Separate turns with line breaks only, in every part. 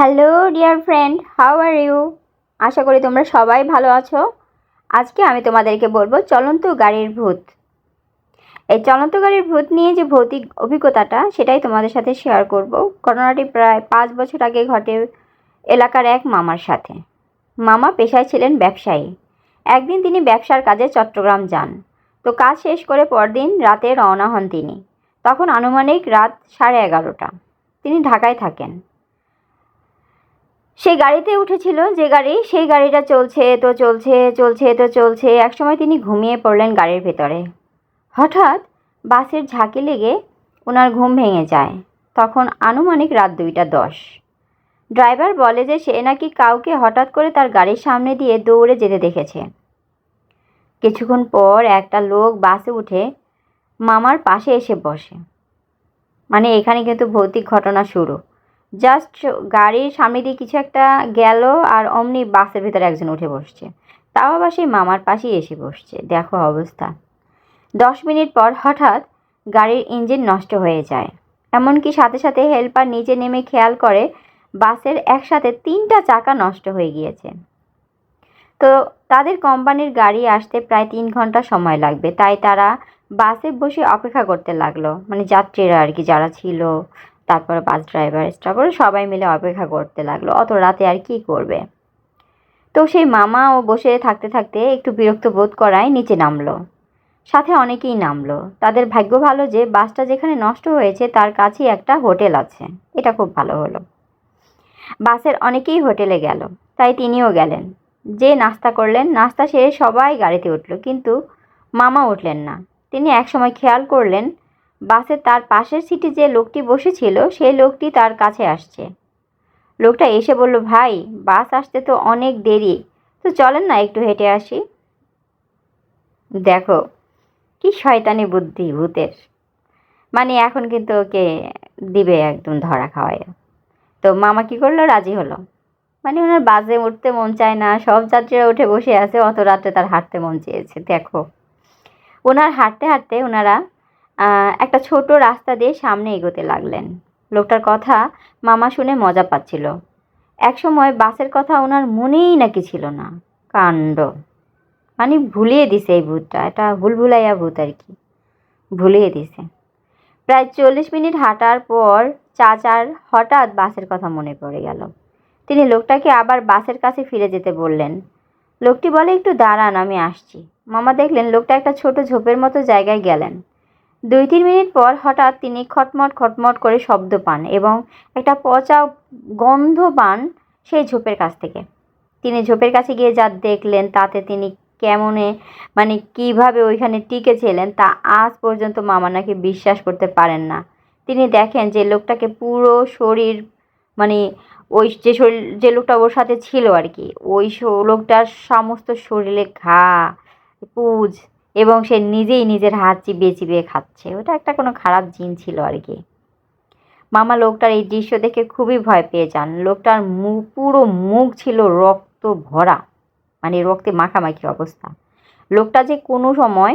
Hello dear friend how are you আশা করি তোমরা সবাই ভালো আছো। আজকে আমি তোমাদেরকে বলব চলন্ত গাড়ির ভূত। এই চলন্ত গাড়ির ভূত নিয়ে যে ভৌতিক অভিজ্ঞতাটা, সেটাই তোমাদের সাথে শেয়ার করব। ঘটনাটি প্রায় পাঁচ বছর আগে ঘটে এলাকার এক মামার সাথে। মামা পেশায় ছিলেন ব্যবসায়ী। একদিন তিনি ব্যবসার কাজে চট্টগ্রাম যান। তো কাজ শেষ করে পরদিন রাতে রওনা হন তিনি। তখন আনুমানিক রাত সাড়ে এগারোটা। তিনি ঢাকায় থাকেন। সেই গাড়িতে উঠেছিল, যে গাড়ি, সেই গাড়িটা চলছে, তো চলছে চলছে, তো চলছে। একসময় তিনি ঘুমিয়ে পড়লেন গাড়ির ভেতরে। হঠাৎ বাসের ঝাঁকি লেগে ওনার ঘুম ভেঙে যায়। তখন আনুমানিক রাত দুইটা দশ। ড্রাইভার বলে যে সে নাকি কাউকে হঠাৎ করে তার গাড়ির সামনে দিয়ে দৌড়ে যেতে দেখেছে। কিছুক্ষণ পর একটা লোক বাসে উঠে মামার পাশে এসে বসে। মানে এখানে কিন্তু ভৌতিক ঘটনা শুরু। জাস্ট গাড়ির সামনে দিয়ে কিছু একটা গেল আর অমনি বাসের ভিতরে একজন উঠে বসছে। তাও আবার সেই মামার পাশেই এসে বসছে। দেখো অবস্থা। দশ মিনিট পর হঠাৎ গাড়ির ইঞ্জিন নষ্ট হয়ে যায়। এমনকি সাথে সাথে হেল্পার নিচে নেমে খেয়াল করে বাসের একসাথে তিনটা চাকা নষ্ট হয়ে গিয়েছে। তো তাদের কোম্পানির গাড়ি আসতে প্রায় তিন ঘণ্টা সময় লাগবে। তাই তারা বাসে বসে অপেক্ষা করতে লাগল। মানে যাত্রীরা আর কি, যারা ছিল তারপর বাস ড্রাইভার স্টাফার সবাই মিলে অপেক্ষা করতে লাগল। অত রাতে আর কি করবে? তো সেই মামা ও বসে থাকতে থাকতে একটু বিরক্ত বোধ করায় নিচে নামলো। সাথে অনেকেই নামলো। তাদের ভাগ্য ভালো যে বাসটা যেখানে নষ্ট হয়েছে তার কাছেই একটা হোটেল আছে। এটা খুব ভালো হলো। বাসের অনেকেই হোটেলে গেল। তাই তিনিও গেলেন। যে নাস্তা করলেন, নাস্তা সেরে সবাই গাড়িতে উঠল। কিন্তু মামা উঠলেন না। তিনি একসময় খেয়াল করলেন বাসে তার পাশের সিটে যে লোকটি বসেছিল, সেই লোকটি তার কাছে আসছে। লোকটা এসে বলল, ভাই, বাস আসতে তো অনেক দেরি, তো চলেন না একটু হেঁটে আসি। দেখো, কি শয়তানি বুদ্ধি ভূতের। মানে এখন কিন্তু ওকে দিবে একদম ধরা খাওয়ায়। তো মামা কি করল? রাজি হলো। মানে ওনার বাসে উঠতে মন চায় না, সব যাত্রীরা উঠে বসে আছে, অত রাত্রে তার হাঁটতে মন চেয়েছে। দেখো, ওনার হাঁটতে হাঁটতে ওনারা একটা ছোট রাস্তা দিয়ে সামনে এগোতে লাগলেন। লোকটার কথা মামা শুনে মজা পাচ্ছিল। একসময় বাসের কথা ওনার মনেই নাকি ছিল না। কাণ্ড। মানে ভুলিয়ে দিছে এই ভূতটা। এটা ভুল ভুলাইয়া ভূত আর কি। ভুলিয়ে দিছে। প্রায় চল্লিশ মিনিট হাঁটার পর চাচার হঠাৎ বাসের কথা মনে পড়ে গেল। তিনি লোকটাকে আবার বাসের কাছে ফিরে যেতে বললেন, লোকটি বলে, একটু দাঁড়ান, আমি আসছি মামা দেখলেন, লোকটা একটা ছোট ঝোপের মতো জায়গায় গেলেন। দুই তিন মিনিট পর হঠাৎ তিনি খটমট খটমট করে শব্দ পান এবং একটা পচা গন্ধ পান সেই ঝোপের কাছ থেকে। তিনি ঝোপের কাছে গিয়ে যা দেখলেন তাতে তিনি কেমনে মানে কীভাবে ওইখানে টিকেছিলেন তা আজ পর্যন্ত মামা নাকি বিশ্বাস করতে পারেন না। তিনি দেখেন যে লোকটাকে পুরো শরীর মানে ওই যে শরীর, যে লোকটা ওর সাথে ছিল আর কি, ওই লোকটার সমস্ত শরীরে ঘা, পুজ এবং সে নিজেই নিজের হাত চিবিয়ে চিবিয়ে খাচ্ছে। ওটা একটা কোনো খারাপ জিন ছিল আর কি। মামা লোকটার এই দৃশ্য দেখে খুবই ভয় পেয়ে যান। লোকটার মুখ পুরো মুখ ছিল রক্ত ভরা মানে রক্তে মাখামাখি অবস্থা। লোকটা যে কোনো সময়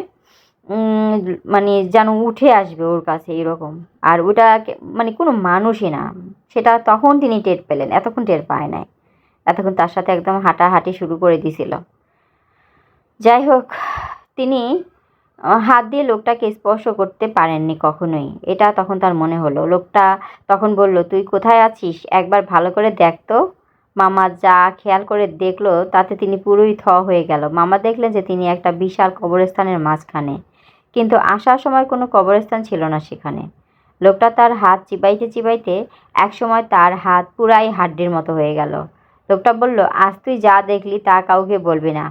মানে যেন উঠে আসবে ওর কাছে এরকম। আর ওটা মানে কোনো মানুষই না। সেটা তখন তিনি টের পেলেন, এতক্ষণ টের পায় নাই। এতক্ষণ তার সাথে একদম হাঁটাহাঁটি শুরু করে দিছিল। যাই হোক তিনি হাত দিয়ে লোকটাকে স্পর্শ করতে পারেননি কখনোই। এটা তখন তার মনে হলো। লোকটা তখন বলল, তুই কোথায় আছিস? একবার ভালো করে দেখ তো। মামা যা খেয়াল করে দেখল, তাতে তিনি পুরোই থ হয়ে গেল। মামা দেখলেন যে তিনি একটা বিশাল কবরস্থানের মাঝখানে। কিন্তু আসার সময় কোনো কবরস্থান ছিল না সেখানে। লোকটা তার হাত চিবাইতে চিবাইতে একসময় তার হাত পুরাই হাড্ডির মতো হয়ে গেল। লোকটা বলল, আজ তুই যা দেখলি তা কাউকে বলবি না।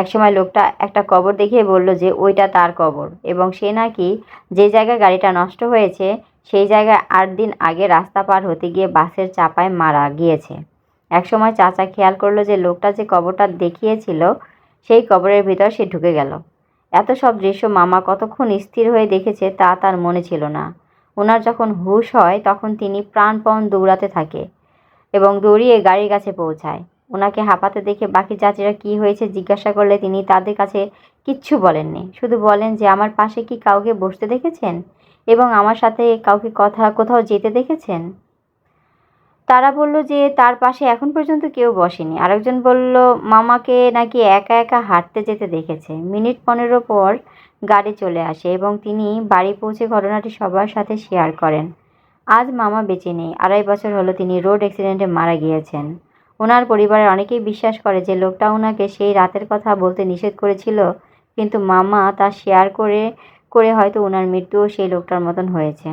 একসময় লোকটা একটা কবর দেখিয়ে বলল যে ওইটা তার কবর এবং সে নাকি যে জায়গায় গাড়িটা নষ্ট হয়েছে, সেই জায়গায় আট দিন আগে রাস্তা পার হতে গিয়ে বাসের চাপায় মারা গিয়েছে। একসময় চাচা খেয়াল করল যে লোকটা যে কবরটা দেখিয়েছিল, সেই কবরের ভিতর সে ঢুকে গেল। এত সব দৃশ্য মামা কতক্ষণ স্থির হয়ে দেখেছে তা তার মনে ছিল না। ওনার যখন হুশ হয়, তখন তিনি প্রাণপণ দৌড়াতে থাকে এবং দৌড়িয়ে গাড়ির কাছে পৌঁছায়। ওনাকে হাঁপাতে দেখে বাকি যাত্রীরা কি হয়েছে জিজ্ঞাসা করলে তিনি তাদের কাছে কিচ্ছু বলেননি। শুধু বলেন যে, আমার পাশে কি কাউকে বসতে দেখেছেন? এবং আমার সাথে কাউকে কথা, কোথাও যেতে দেখেছেন? তারা বলল যে, তার পাশে এখন পর্যন্ত কেউ বসেনি। আরেকজন বলল, মামাকে নাকি একা একা হাঁটতে যেতে দেখেছে। মিনিট পনেরো পর গাড়ি চলে আসে এবং তিনি বাড়ি পৌঁছে ঘটনাটি সবার সাথে শেয়ার করেন। আজ মামা বেঁচে নেই। আড়াই বছর হলো তিনি রোড অ্যাক্সিডেন্টে মারা গিয়েছেন। ওনার পরিবারের অনেকেই বিশ্বাস করে যে লোকটা ওনাকে সেই রাতের কথা বলতে নিষেধ করেছিল, কিন্তু মামা তা শেয়ার করে করে হয়তো ওনার মৃত্যুও সেই লোকটার মতন হয়েছে।